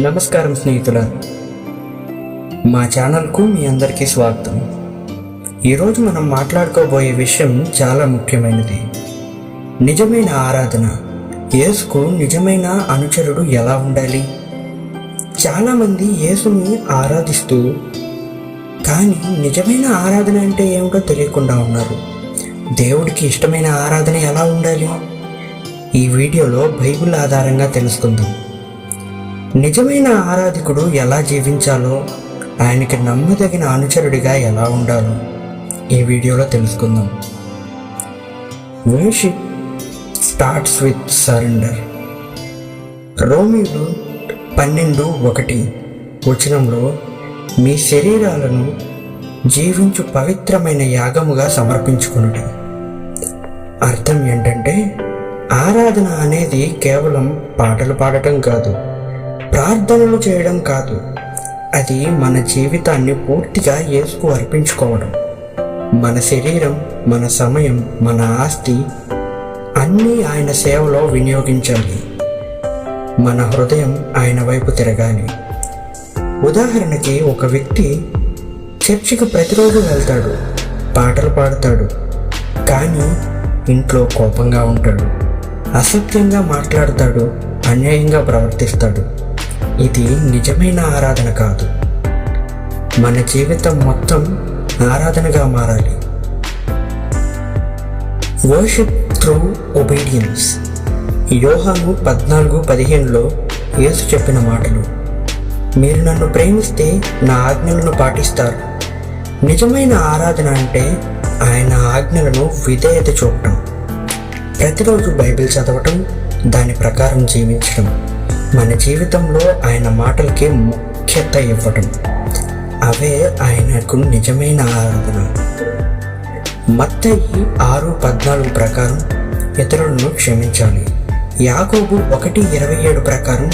నమస్కారం స్నేహితుల. మా ఛానల్కు మీ అందరికీ స్వాగతం. ఈరోజు మనం మాట్లాడుకోబోయే విషయం చాలా ముఖ్యమైనది. నిజమైన ఆరాధన. యేసుకు నిజమైన అనుచరుడు ఎలా ఉండాలి? చాలామంది యేసుని ఆరాధిస్తూ కానీ నిజమైన ఆరాధన అంటే ఏమిటో తెలియకుండా ఉన్నారు. దేవుడికి ఇష్టమైన ఆరాధన ఎలా ఉండాలి? ఈ వీడియోలో బైబిల్ ఆధారంగా తెలుసుకుందాం. నిజమైన ఆరాధికుడు ఎలా జీవించాలో ఆయనకి నమ్మదగిన అనుచరుడిగా ఎలా ఉండాలో ఈ వీడియోలో తెలుసుకుందాం. వర్షిప్ స్టార్ట్స్ విత్ సరెండర్ రోమిలు పన్నెండు ఒకటి వచనంలో మీ శరీరాలను జీవించు పవిత్రమైన యాగముగా సమర్పించుకునుడి అర్థం ఏంటంటే ఆరాధన అనేది కేవలం పాటలు పాడటం కాదు. ప్రార్థనలు చేయడం కాదు. అది మన జీవితాన్ని పూర్తిగా యేసుకు అర్పించుకోవడం. మన శరీరం మన సమయం మన ఆస్తి అన్నీ ఆయన సేవలో వినియోగించాలి. మన హృదయం ఆయన వైపు తిరగాలి. ఉదాహరణకి ఒక వ్యక్తి చర్చికి ప్రతిరోజు వెళ్తాడు పాటలు పాడతాడు కానీ ఇంట్లో కోపంగా ఉంటాడు అసత్యంగా మాట్లాడతాడు అన్యాయంగా ప్రవర్తిస్తాడు. ఇది నిజమైన ఆరాధన కాదు. మన జీవితం మొత్తం ఆరాధనగా మారాలి. వర్షిప్ త్రూ ఒబీడియన్స్ యోహాను పద్నాలుగు పదిహేనులో యేసు చెప్పిన మాటలు మీరు నన్ను ప్రేమిస్తే నా ఆజ్ఞలను పాటిస్తారు. నిజమైన ఆరాధన అంటే ఆయన ఆజ్ఞలను విధేయత చూపటం. ప్రతిరోజు బైబిల్ చదవటం దాని ప్రకారం జీవించడం మన జీవితంలో ఆయన మాటలకి ముఖ్యత ఇవ్వటం. అవే ఆయనకు నిజమైన ఆరాధన. మత్తయి ఆరు పద్నాలుగు ప్రకారం ఇతరులను క్షమించాలి. యాకోబు ఒకటి ఇరవై ఏడు ప్రకారం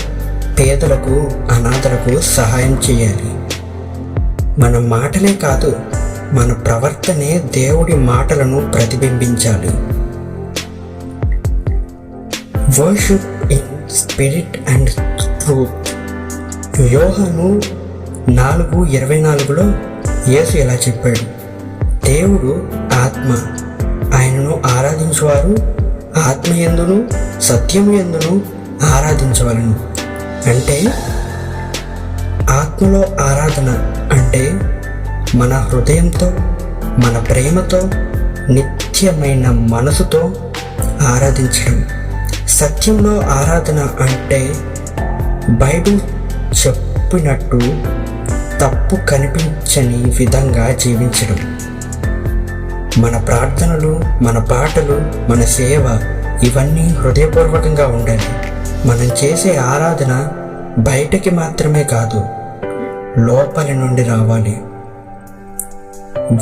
పేదలకు అనాథలకు సహాయం చేయాలి. మన మాటలే కాదు మన ప్రవర్తనే దేవుడి మాటలను ప్రతిబింబించాలి. Worship in spirit and truth. యోహాను నాలుగు ఇరవై నాలుగులో యేసు ఇలా చెప్పాడు దేవుడు ఆత్మ. ఆయనను ఆరాధించువారు ఆత్మ ఎందును సత్యము ఎందును ఆరాధించవలను. అంటే ఆత్మలో ఆరాధన అంటే మన హృదయంతో మన ప్రేమతో నిత్యమైన మనసుతో ఆరాధించడం. సత్యంలో ఆరాధన అంటే బైబిల్ చెప్పినట్టు తప్పు కనిపించని విధంగా జీవించడం. మన ప్రార్థనలు మన పాటలు మన సేవ ఇవన్నీ హృదయపూర్వకంగా ఉండాలి. మనం చేసే ఆరాధన బయటకి మాత్రమే కాదు లోపలి నుండి రావాలి.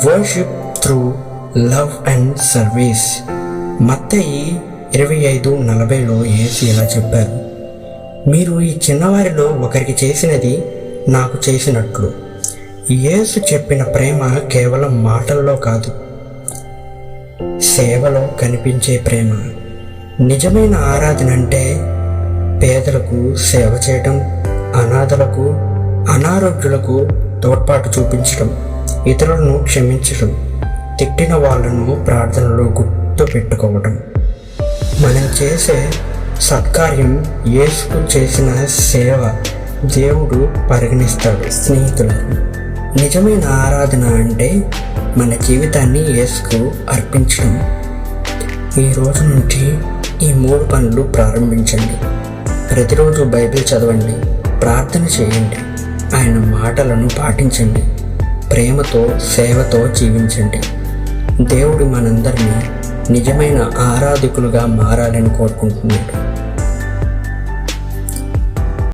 Worship through love and service. మత్తయి ఇరవై ఐదు నలభైలో ఏసి ఇలా చెప్పారు. మీరు ఈ చిన్నవారిలో ఒకరికి చేసినది నాకు చేసినట్లు. యేసు చెప్పిన ప్రేమ కేవలం మాటల్లో కాదు. సేవలో కనిపించే ప్రేమ. నిజమైన ఆరాధన అంటే పేదలకు సేవ చేయటం అనాథలకు అనారోగ్యులకు తోడ్పాటు చూపించడం ఇతరులను క్షమించడం తిట్టిన వాళ్ళను ప్రార్థనలో గుర్తు పెట్టుకోవడం మనం చేసే సత్కార్యం యేసుకు చేసిన సేవ దేవుడు పరిగణిస్తాడు స్నేహితులకు. నిజమైన ఆరాధన అంటే మన జీవితాన్ని యేసుకు అర్పించడం. ఈ రోజు నుంచి ఈ మూడు పనులు ప్రారంభించండి. ప్రతిరోజు బైబిల్ చదవండి ప్రార్థన చేయండి ఆయన మాటలను పాటించండి ప్రేమతో సేవతో జీవించండి. దేవుడు మనందరినీ నిజమైన ఆరాధికులుగా మారాలని కోరుకుంటున్నాడు.